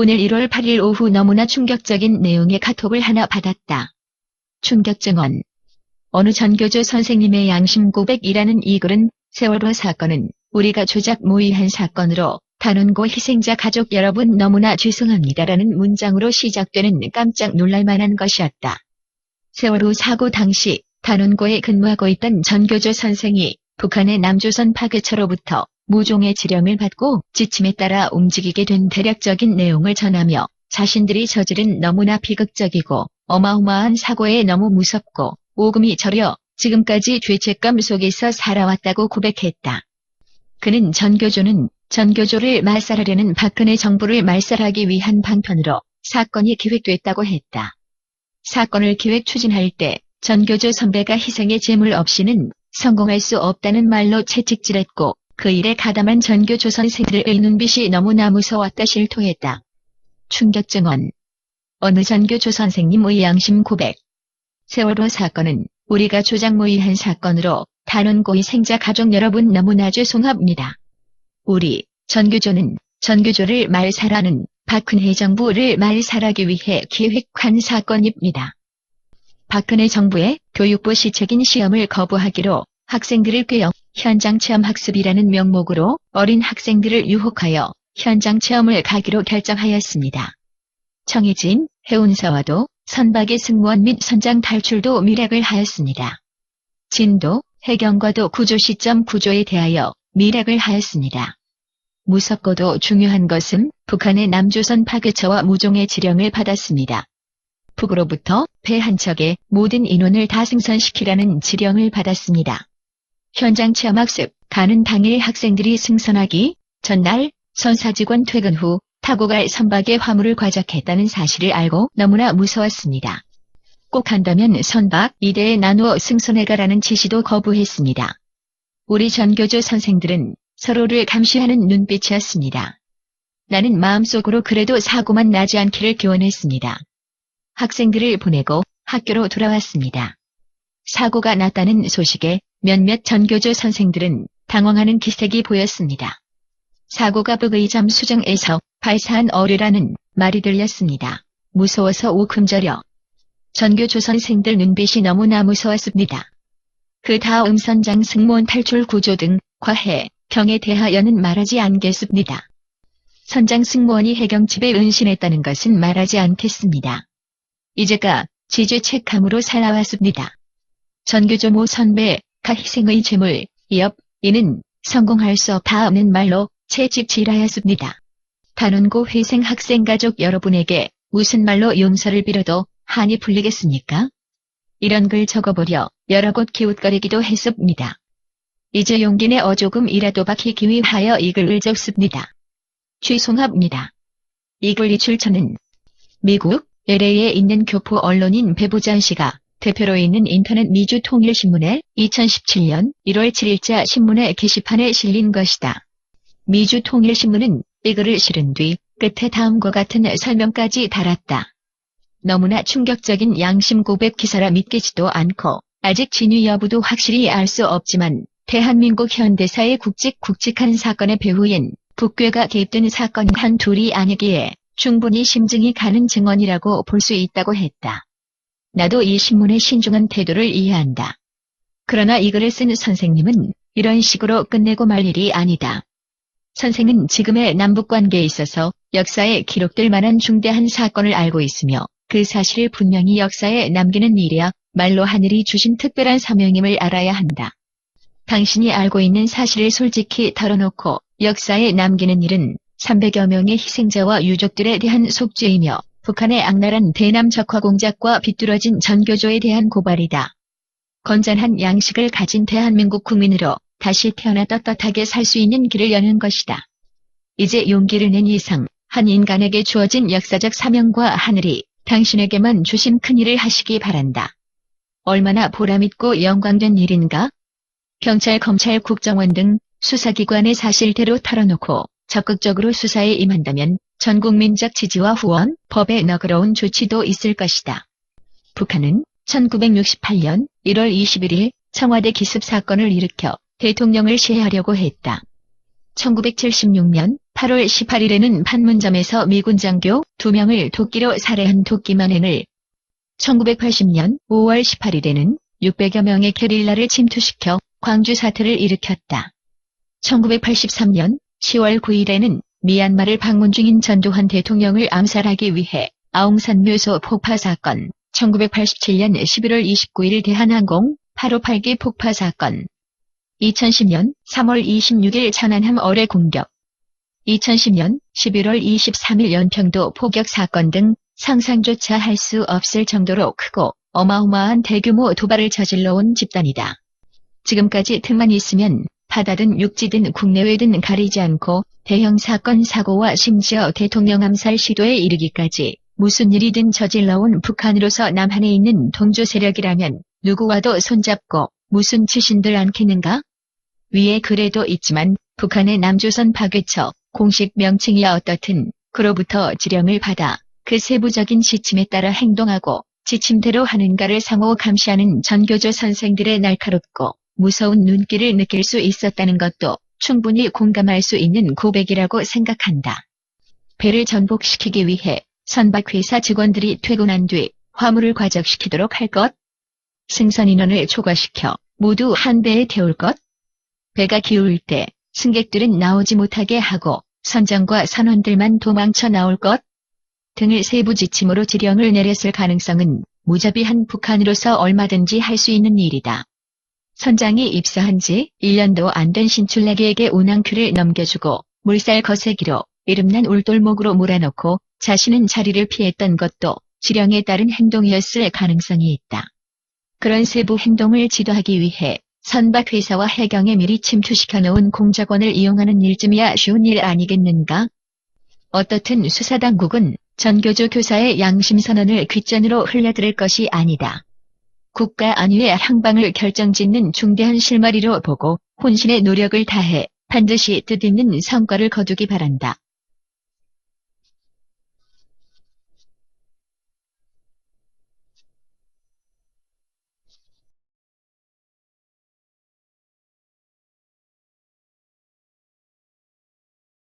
오늘 1월 8일 오후 너무나 충격적인 내용의 카톡을 하나 받았다. 충격 증언. 어느 전교조 선생님의 양심 고백이라는 이 글은 세월호 사건은 우리가 조작 모의한 사건으로 단원고 희생자 가족 여러분 너무나 죄송합니다라는 문장으로 시작되는 깜짝 놀랄만한 것이었다. 세월호 사고 당시 단원고에 근무하고 있던 전교조 선생이 북한의 남조선 파괴처로부터 모종의 지령을 받고 지침에 따라 움직이게 된 대략적인 내용을 전하며 자신들이 저지른 너무나 비극적이고 어마어마한 사고에 너무 무섭고 오금이 저려 지금까지 죄책감 속에서 살아왔다고 고백했다. 그는 전교조는 전교조를 말살하려는 박근혜 정부를 말살하기 위한 방편으로 사건이 기획됐다고 했다. 사건을 기획 추진할 때 전교조 선배가 희생의 제물 없이는 성공할 수 없다는 말로 채찍질했고 그 일에 가담한 전교 조 선생들의 눈빛이 너무나 무서웠다 실토했다. 충격 증언. 어느 전교 조 선생님의 양심 고백. 세월호 사건은 우리가 조작 모의한 사건으로 단원고 희생자 가족 여러분 너무나 죄송합니다. 우리 전교조는 전교조를 말살하는 박근혜 정부를 말살하기 위해 기획한 사건입니다. 박근혜 정부의 교육부 시책인 시험을 거부하기로 학생들을 꾀어 현장 체험 학습이라는 명목으로 어린 학생들을 유혹하여 현장 체험을 가기로 결정하였습니다. 청해진 해운사와도 선박의 승무원 및 선장 탈출도 미락을 하였습니다. 진도 해경과도 구조 시점 구조에 대하여 미락을 하였습니다. 무섭고도 중요한 것은 북한의 남조선 파괴처와 무종의 지령을 받았습니다. 북으로부터 배 한 척에 모든 인원을 다 승선시키라는 지령을 받았습니다. 현장 체험학습 가는 당일 학생들이 승선하기 전날 선사직원 퇴근 후 타고 갈 선박의 화물을 과적했다는 사실을 알고 너무나 무서웠습니다. 꼭 한다면 선박 2대에 나누어 승선해가라는 지시도 거부했습니다. 우리 전교조 선생들은 서로를 감시하는 눈빛이었습니다. 나는 마음속으로 그래도 사고만 나지 않기를 기원했습니다. 학생들을 보내고 학교로 돌아왔습니다. 사고가 났다는 소식에 몇몇 전교조 선생들은 당황하는 기색이 보였습니다. 사고가 북의점 수정에서 발사한 어뢰라는 말이 들렸습니다. 무서워서 오금절여. 전교조 선생들 눈빛이 너무나 무서웠습니다. 그 다음 선장 승무원 탈출 구조 등 과해, 경에 대하여는 말하지 않겠습니다. 선장 승무원이 해경집에 은신했다는 것은 말하지 않겠습니다. 이제가 지죄책함으로 살아왔습니다. 전교조 모 선배, 가 희생의 죄물, 이업, 이는 성공할 수 없다는 말로 채찍질하였습니다. 단원고 회생 학생 가족 여러분에게 무슨 말로 용서를 빌어도 한이 풀리겠습니까? 이런 글 적어보려 여러 곳 기웃거리기도 했습니다. 이제 용기 내 어 조금이라도 박히기 위하여 이 글을 적습니다. 죄송합니다. 이 글이 출처는 미국 LA에 있는 교포 언론인 배부잔 씨가 대표로 있는 인터넷 미주통일신문의 2017년 1월 7일자 신문의 게시판에 실린 것이다. 미주통일신문은 이 글을 실은 뒤 끝에 다음과 같은 설명까지 달았다. 너무나 충격적인 양심 고백 기사라 믿기지도 않고 아직 진위 여부도 확실히 알 수 없지만 대한민국 현대사의 굵직 굵직한 사건의 배후엔 북괴가 개입된 사건 한 둘이 아니기에 충분히 심증이 가는 증언이라고 볼 수 있다고 했다. 나도 이 신문의 신중한 태도를 이해한다. 그러나 이 글을 쓴 선생님은 이런 식으로 끝내고 말 일이 아니다. 선생은 지금의 남북관계에 있어서 역사에 기록될 만한 중대한 사건을 알고 있으며 그 사실을 분명히 역사에 남기는 일이야 말로 하늘이 주신 특별한 사명임을 알아야 한다. 당신이 알고 있는 사실을 솔직히 털어놓고 역사에 남기는 일은 300여 명의 희생자와 유족들에 대한 속죄이며 북한의 악랄한 대남 적화 공작과 비뚤어진 전교조에 대한 고발이다. 건전한 양식을 가진 대한민국 국민으로 다시 태어나 떳떳하게 살 수 있는 길을 여는 것이다. 이제 용기를 낸 이상 한 인간에게 주어진 역사적 사명과 하늘이 당신에게만 주신 큰 일을 하시기 바란다. 얼마나 보람있고 영광된 일인가? 경찰, 검찰, 국정원 등 수사기관의 사실대로 털어놓고 적극적으로 수사에 임한다면 전국민적 지지와 후원, 법에 너그러운 조치도 있을 것이다. 북한은 1968년 1월 21일 청와대 기습 사건을 일으켜 대통령을 시해하려고 했다. 1976년 8월 18일에는 판문점에서 미군 장교 2명을 도끼로 살해한 도끼만행을 1980년 5월 18일에는 600여 명의 게릴라를 침투시켜 광주 사태를 일으켰다. 1983년 10월 9일에는 미얀마를 방문 중인 전두환 대통령을 암살하기 위해 아웅산 묘소 폭파 사건, 1987년 11월 29일 대한항공 858기 폭파 사건, 2010년 3월 26일 천안함 어뢰 공격, 2010년 11월 23일 연평도 포격 사건 등 상상조차 할 수 없을 정도로 크고 어마어마한 대규모 도발을 저질러 온 집단이다. 지금까지 틈만 있으면 바다든 육지든 국내외든 가리지 않고 대형 사건 사고와 심지어 대통령 암살 시도에 이르기까지 무슨 일이든 저질러온 북한으로서 남한에 있는 동조 세력이라면 누구와도 손잡고 무슨 치신들 않겠는가? 위에 그래도 있지만 북한의 남조선 파괴처 공식 명칭이야 어떻든 그로부터 지령을 받아 그 세부적인 지침에 따라 행동하고 지침대로 하는가를 상호 감시하는 전교조 선생들의 날카롭고 무서운 눈길을 느낄 수 있었다는 것도 충분히 공감할 수 있는 고백이라고 생각한다. 배를 전복시키기 위해 선박회사 직원들이 퇴근한 뒤 화물을 과적시키도록 할 것? 승선 인원을 초과시켜 모두 한 배에 태울 것? 배가 기울 때 승객들은 나오지 못하게 하고 선장과 선원들만 도망쳐 나올 것? 등을 세부 지침으로 지령을 내렸을 가능성은 무자비한 북한으로서 얼마든지 할 수 있는 일이다. 선장이 입사한 지 1년도 안 된 신출내기에게 운항큐를 넘겨주고 물살 거세기로 이름난 울돌목으로 몰아넣고 자신은 자리를 피했던 것도 지령에 따른 행동이었을 가능성이 있다. 그런 세부 행동을 지도하기 위해 선박회사와 해경에 미리 침투시켜 놓은 공작원을 이용하는 일쯤이야 쉬운 일 아니겠는가? 어떻든 수사당국은 전교조 교사의 양심선언을 귓전으로 흘려들을 것이 아니다. 국가 안위의 향방을 결정짓는 중대한 실마리로 보고 혼신의 노력을 다해 반드시 뜻있는 성과를 거두기 바란다.